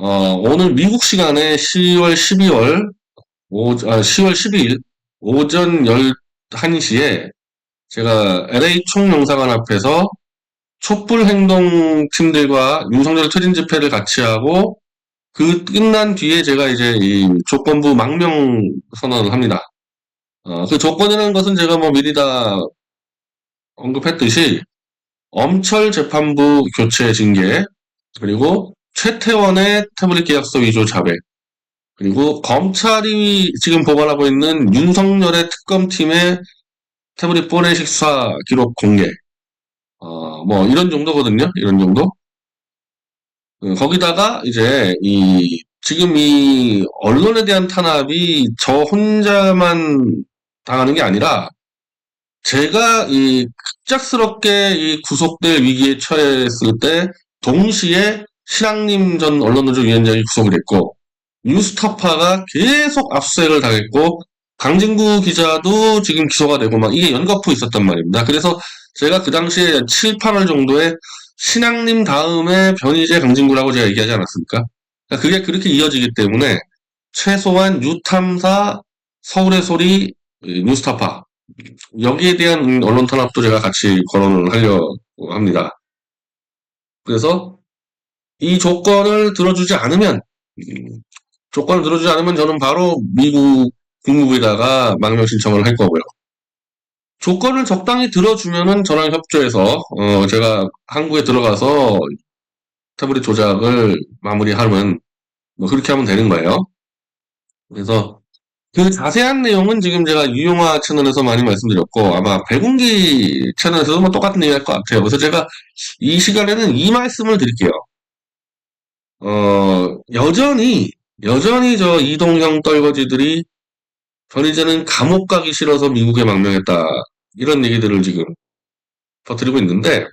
어, 오늘 미국 시간에 10월 12월, 오, 아, 10월 12일 오전 11시에 제가 LA 총영사관 앞에서 촛불 행동 팀들과 윤석열 퇴진 집회를 같이 하고 그 끝난 뒤에 제가 이제 이 조건부 망명 선언을 합니다. 어, 그 조건이라는 것은 제가 뭐 미리 다 언급했듯이 엄철 재판부 교체 징계 그리고 최태원의 태블릿 계약서 위조 자백 그리고 검찰이 지금 보관하고 있는 윤석열의 특검팀의 태블릿 포렌식 수사 기록 공개 어, 뭐 이런 정도거든요. 이런 정도. 어, 거기다가 이제 이 지금 이 언론에 대한 탄압이 저 혼자만 당하는 게 아니라 제가 이 급작스럽게 이 구속될 위기에 처했을 때 동시에 신학님 전 언론노조 위원장이 구속이 됐고 뉴스타파가 계속 압수수색을 당했고 강진구 기자도 지금 기소가 되고 막 이게 연거푸 있었단 말입니다. 그래서 제가 그 당시에 7, 8월 정도에 신학님 다음에 변희재 강진구라고 제가 얘기하지 않았습니까? 그러니까 그게 그렇게 이어지기 때문에 최소한 유탐사 서울의 소리 뉴스타파 여기에 대한 언론 탄압도 제가 같이 거론을 하려고 합니다. 그래서 이 조건을 들어주지 않으면 음, 조건을 들어주지 않으면 저는 바로 미국 국무부에다가 망명 신청을 할 거고요. 조건을 적당히 들어주면은 저랑 협조해서 어 제가 한국에 들어가서 태블릿 조작을 마무리하면 뭐 그렇게 하면 되는 거예요. 그래서 그 자세한 내용은 지금 제가 유용화 채널에서 많이 말씀드렸고 아마 백운기 채널에서도 뭐 똑같은 얘기 할 것 같아요. 그래서 제가 이 시간에는 이 말씀을 드릴게요. 어 여전히 여전히 저 이동형 떨거지들이 변희재는 감옥 가기 싫어서 미국에 망명했다. 이런 얘기들을 지금 퍼뜨리고 있는데,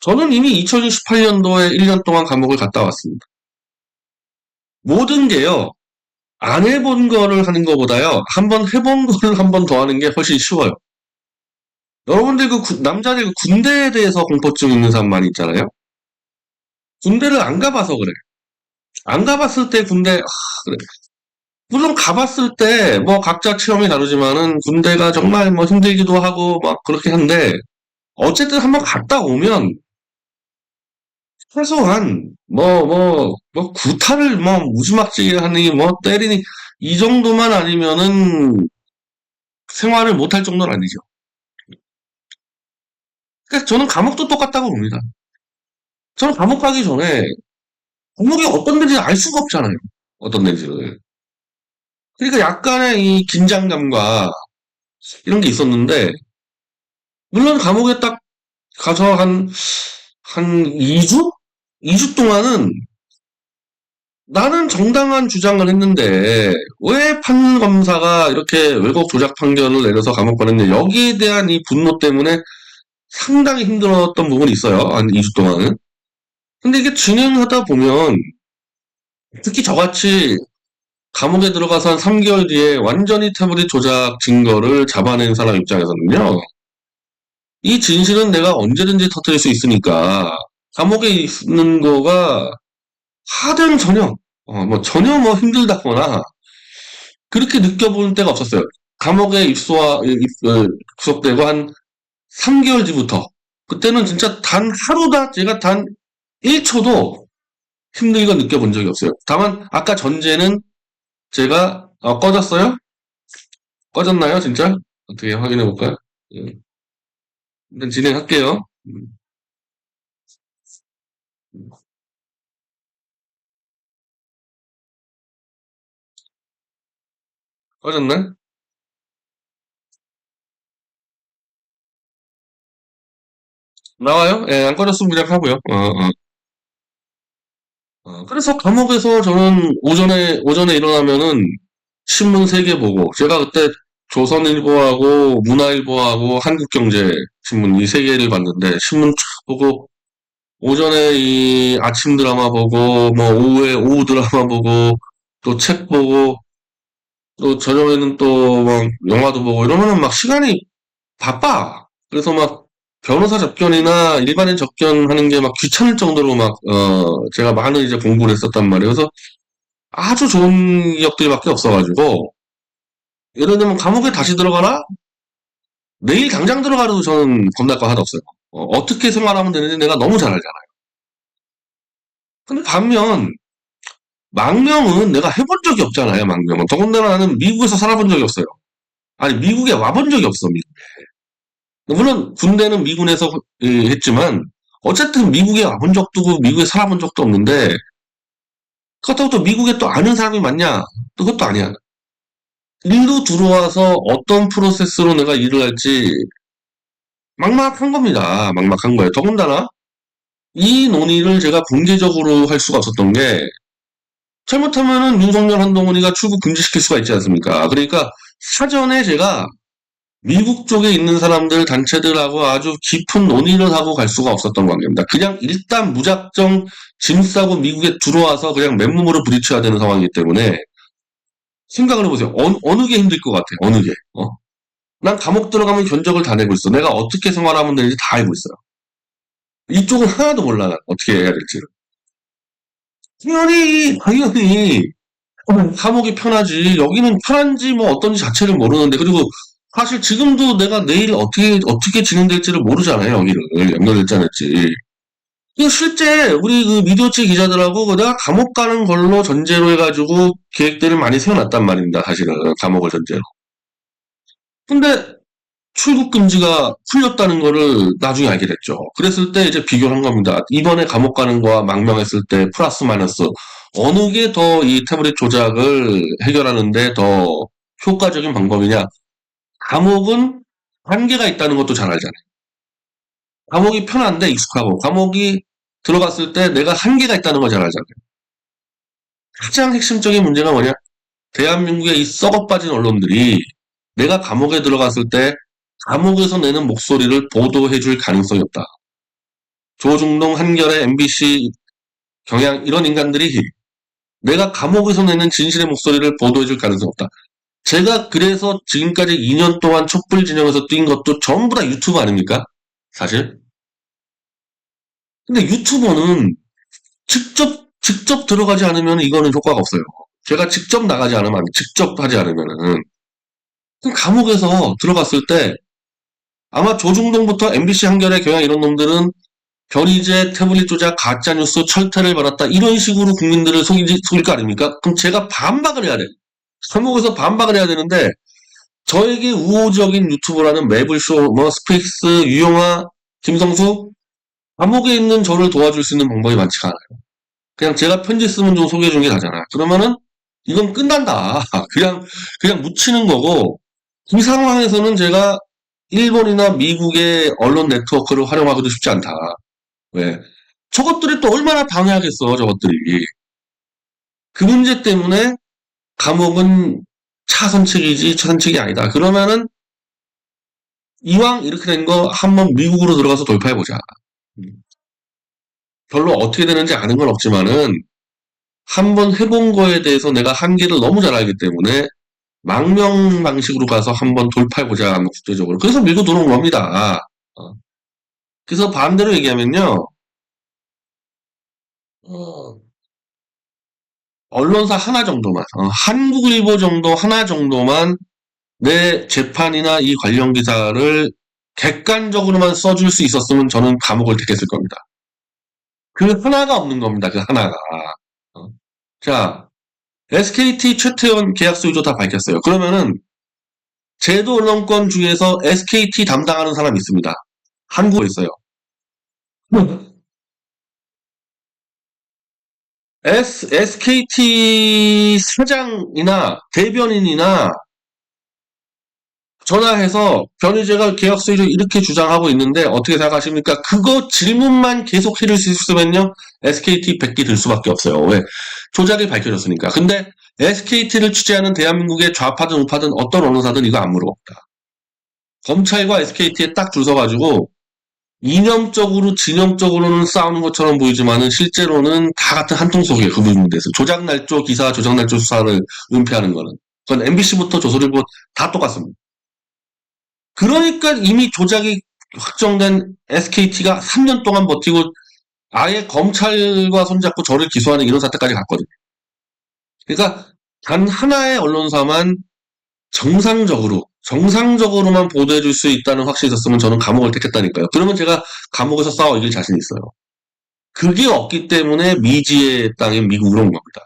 저는 이미 2018년도에 1년 동안 감옥을 갔다 왔습니다. 모든 게요, 안 해본 거를 하는 것보다요, 한번 해본 거를 한 번 더 하는 게 훨씬 쉬워요. 여러분들 그 구- 남자들 그 군대에 대해서 공포증 있는 사람 많이 있잖아요? 군대를 안 가봐서 그래. 안 가봤을 때 군대, 아, 그래. 물론 가봤을 때 뭐 각자 체험이 다르지만은 군대가 정말 뭐 힘들기도 하고 막 그렇게 한데 어쨌든 한번 갔다 오면 최소한 뭐 뭐 뭐 구타를 뭐 무지막지게 하니 뭐 때리니 이 정도만 아니면은 생활을 못할 정도는 아니죠. 그래서 저는 감옥도 똑같다고 봅니다. 저는 감옥 가기 전에 감옥이 어떤 데인지 알 수가 없잖아요. 어떤 데인지를. 그러니까 약간의 이 긴장감과 이런 게 있었는데 물론 감옥에 딱 가서 한, 한 2주? 2주 동안은 나는 정당한 주장을 했는데 왜 판검사가 이렇게 왜곡 조작 판결을 내려서 감옥 보냈냐 여기에 대한 이 분노 때문에 상당히 힘들었던 부분이 있어요. 한 2주 동안은. 근데 이게 진행하다 보면 특히 저같이 감옥에 들어가서 한 3개월 뒤에 완전히 태블릿 조작 증거를 잡아낸 사람 입장에서는요. 이 진실은 내가 언제든지 터뜨릴 수 있으니까 감옥에 있는 거가 하등 전혀 어, 뭐 전혀 뭐 힘들다거나 그렇게 느껴볼 때가 없었어요. 감옥에 입소와 입- 어, 구속되고 한 3개월 뒤부터 그때는 진짜 단 하루다 제가 단 1초도 힘들게 느껴본 적이 없어요. 다만 아까 전제는 제가 어, 꺼졌어요? 꺼졌나요, 진짜? 어떻게 확인해 볼까요? 예. 일단 진행할게요. 음, 꺼졌나? 나와요? 예, 안 꺼졌으면 그냥 하고요. 어, 어. 어, 그래서 감옥에서 저는 오전에, 오전에 일어나면은 신문 세 개 보고, 제가 그때 조선일보하고 문화일보하고 한국경제신문 이 세 개를 봤는데, 신문 쫙 보고, 오전에 이 아침 드라마 보고, 뭐 오후에 오후 드라마 보고, 또 책 보고, 또 저녁에는 또 막 영화도 보고 이러면은 막 시간이 바빠. 그래서 막 변호사 접견이나 일반인 접견하는 게 막 귀찮을 정도로 막, 어, 제가 많은 이제 공부를 했었단 말이에요. 그래서 아주 좋은 기억들밖에 없어가지고, 예를 들면 감옥에 다시 들어가나? 내일 당장 들어가도 저는 겁날 거 하나도 없어요. 어, 떻게 생활하면 되는지 내가 너무 잘 알잖아요. 근데 반면, 망명은 내가 해본 적이 없잖아요, 망명은. 더군다나 나는 미국에서 살아본 적이 없어요. 아니, 미국에 와본 적이 없어, 미국에. 물론, 군대는 미군에서 예, 했지만, 어쨌든 미국에 와본 적도 없고, 미국에 살아본 적도 없는데, 그렇다고 또 미국에 또 아는 사람이 많냐? 또 그것도 아니야. 일로 들어와서 어떤 프로세스로 내가 일을 할지, 막막한 겁니다. 막막한 거예요. 더군다나, 이 논의를 제가 공개적으로 할 수가 없었던 게, 잘못하면은 윤석열 한동훈이가 출국 금지시킬 수가 있지 않습니까? 그러니까 사전에 제가 미국 쪽에 있는 사람들, 단체들하고 아주 깊은 논의를 하고 갈 수가 없었던 관계입니다. 그냥 일단 무작정 짐 싸고 미국에 들어와서 그냥 맨몸으로 부딪혀야 되는 상황이기 때문에 생각을 해보세요. 어느, 어느 게 힘들 것 같아? 어느 게? 어? 난 감옥 들어가면 견적을 다 내고 있어. 내가 어떻게 생활하면 되는지 다 알고 있어요. 이쪽은 하나도 몰라. 난 어떻게 해야 될지를. 당연히, 당연히, 감옥이 편하지. 여기는 편한지 뭐 어떤지 자체를 모르는데, 그리고 사실 지금도 내가 내일 어떻게, 어떻게 진행될지를 모르잖아요, 여기를. 연결될지 안. 이거 실제 우리 그 미디어치 기자들하고 내가 감옥 가는 걸로 전제로 해가지고 계획들을 많이 세워놨단 말입니다, 사실은. 감옥을 전제로. 근데 출국 금지가 풀렸다는 거를 나중에 알게 됐죠. 그랬을 때 이제 비교를 한 겁니다. 이번에 감옥 가는 거와 망명했을 때 플러스 마이너스 어느 게 더 이 태블릿 조작을 해결하는데 더 효과적인 방법이냐? 감옥은 한계가 있다는 것도 잘 알잖아요. 감옥이 편한데 익숙하고 감옥이 들어갔을 때 내가 한계가 있다는 걸 잘 알잖아요. 가장 핵심적인 문제가 뭐냐? 대한민국의 이 썩어 빠진 언론들이 내가 감옥에 들어갔을 때 감옥에서 내는 목소리를 보도해 줄 가능성이 없다. 조중동, 한겨레, MBC, 경향 이런 인간들이 내가 감옥에서 내는 진실의 목소리를 보도해 줄 가능성이 없다. 제가 그래서 지금까지 2년 동안 촛불 진영에서 뛴 것도 전부 다 유튜브 아닙니까? 사실. 근데 유튜버는 직접, 직접 들어가지 않으면 이거는 효과가 없어요. 제가 직접 나가지 않으면, 직접 하지 않으면은. 그럼 감옥에서 들어갔을 때 아마 조중동부터 MBC 한겨레 경향 이런 놈들은 변희재 태블릿 조작 가짜뉴스 철퇴를 받았다 이런 식으로 국민들을 속이지, 속일 거 아닙니까? 그럼 제가 반박을 해야 돼. 감옥에서 반박을 해야 되는데 저에게 우호적인 유튜버라는 매블쇼, 뭐 스픽스, 유영아, 김성수 감옥에 있는 저를 도와줄 수 있는 방법이 많지가 않아요. 그냥 제가 편지 쓰면 좀 소개해 주는 게 나잖아. 그러면은 이건 끝난다. 그냥 그냥 묻히는 거고 이 상황에서는 제가 일본이나 미국의 언론 네트워크를 활용하기도 쉽지 않다. 왜? 저것들이 또 얼마나 방해하겠어, 저것들이. 그 문제 때문에 감옥은 차선책이지 차선책이 아니다. 그러면은 이왕 이렇게 된 거 한번 미국으로 들어가서 돌파해보자. 별로 어떻게 되는지 아는 건 없지만은 한번 해본 거에 대해서 내가 한계를 너무 잘 알기 때문에 망명 방식으로 가서 한번 돌파해보자, 국제적으로. 그래서 밀고 들어온 겁니다. 어. 그래서 반대로 얘기하면요, 어, 언론사 하나 정도만, 어, 한국일보 정도 하나 정도만 내 재판이나 이 관련 기사를 객관적으로만 써줄 수 있었으면 저는 감옥을 택했을 겁니다. 그 하나가 없는 겁니다. 그 하나가. 어. 자, SKT 최태원 계약서 위조 다 밝혔어요. 그러면은 제도 언론권 중에서 SKT 담당하는 사람이 있습니다. 한국에 있어요. S, SKT 사장이나 대변인이나 전화해서 변희재가 계약서 위조 이렇게 주장하고 있는데 어떻게 생각하십니까? 그거 질문만 계속 해줄 수 있으면요. SKT 100기 들 수밖에 없어요. 왜? 조작이 밝혀졌으니까. 근데 SKT를 취재하는 대한민국의 좌파든 우파든 어떤 언론사든 이거 안 물어봅니다. 검찰과 SKT에 딱 줄 서가지고 이념적으로 진영적으로는 싸우는 것처럼 보이지만은 실제로는 다 같은 한통 속이에요. 그 부분에 대해서 조작 날조 기사, 조작 날조 수사를 은폐하는 거는 그건 MBC부터 조선일보 다 똑같습니다. 그러니까 이미 조작이 확정된 SKT가 3년 동안 버티고 아예 검찰과 손잡고 저를 기소하는 이런 사태까지 갔거든요. 그러니까 단 하나의 언론사만 정상적으로 정상적으로만 보도해 줄 수 있다는 확신이 있었으면 저는 감옥을 택했다니까요. 그러면 제가 감옥에서 싸워 이길 자신 있어요. 그게 없기 때문에 미지의 땅인 미국으로 온 겁니다.